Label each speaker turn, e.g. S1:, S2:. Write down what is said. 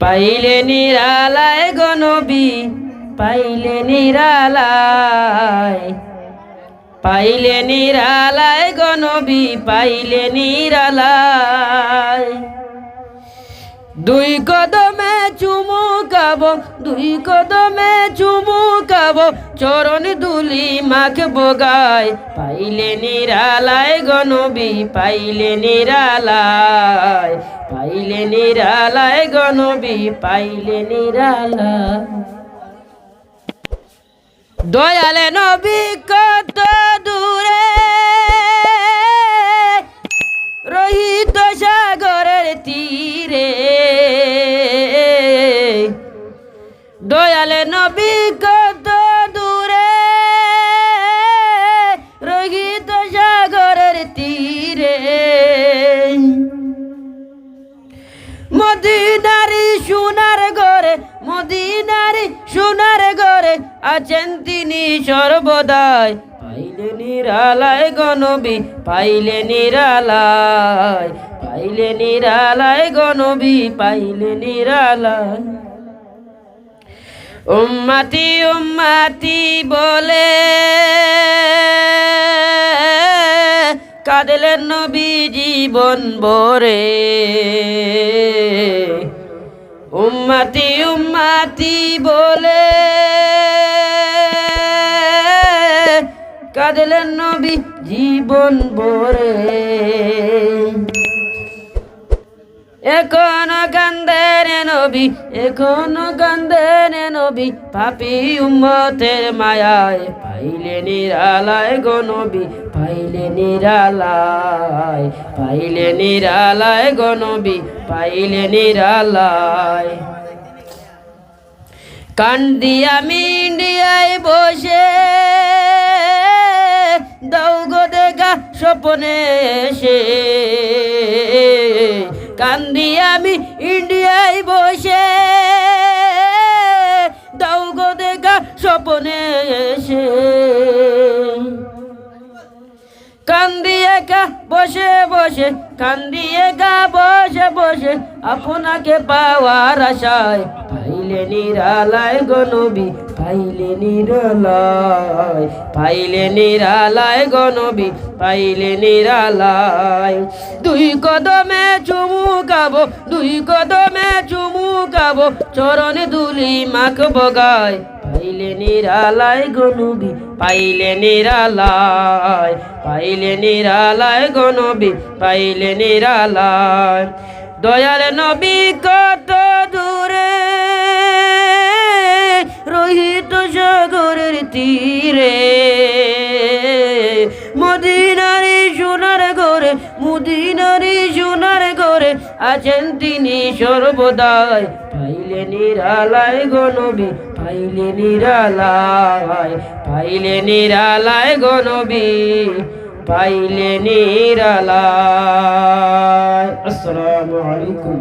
S1: পাইলে নিরালায় গনবি পাইলে নিরালায়। পাইলে নিরালায় গনবি পাইলে নিরালায়। দুই কদমে চুমুকাব দুই কদমে চুমুকাব চরণ দুলি মাখ বগায়। পাইলে নিরালায় গনবি পাইলে নিরালায়। পাইলে নিরালায় গনবি পাইলে নিরালায় দয়ালে নবী কত দূরে? রহিত সাগরের তীরে। দয়ালে নবী কত আছেন তিনি সর্বদাই। পাইলে নিরালায় গনবি পাইলে নিরালায় পাইলে নিরালায় গনবি পাইলে নিরালায়। উম্মাতি উম্মাতি বলে, কাঁদলেন নবী জীবন ভরে। উম্মাতি উম্মাতি বলে কাঁদলেন নবী জীবন ভরে। এখনও কান্দেন নবী, এখনও কান্দেন নবী, পাপি উম্মতের মায়ায় পাইলে নিরালায় গো নবী, পাইলে নিরালায় পাইলে নিরালায় গো নবী, পাইলে নিরালায়। কান্দি আমি ইন্ডিয়ায় বসে দাও গো স্বপনে এসে। কান্দি আমি ইন্ডিয়ায় বসে। দাও গো দেখা স্বপনে এসে। কান্দি একা বসে বসে, কান্দি একা বসে বসে, আপনাকে পাওয়ার আশায়। পাইলে নিরালায় গনবি পাইলে নিরালায় পাইলে নিরালায় গনবি পাইলে নিরালায়। দুই কদমে চুমু খাব দুই কদমে চুমু খাব চরণে দুলি মাখ বগায়। পাইলে নিরালায় গনবি পাইলে নিরালায় পাইলে নিরালায় গনবি পাইলে নিরালায়। দয়াল নবী কত দূরে তীরে মদিনারি সোনার ঘরে, মদিনারি সোনার ঘরে আছেন তিনি সর্বদাই। পাইলে নিরালায় গনবী পাইলে নিরালায় পাইলে নিরালায় গনবী পাইলে নিরালায়। আসসালামু আলাইকুম।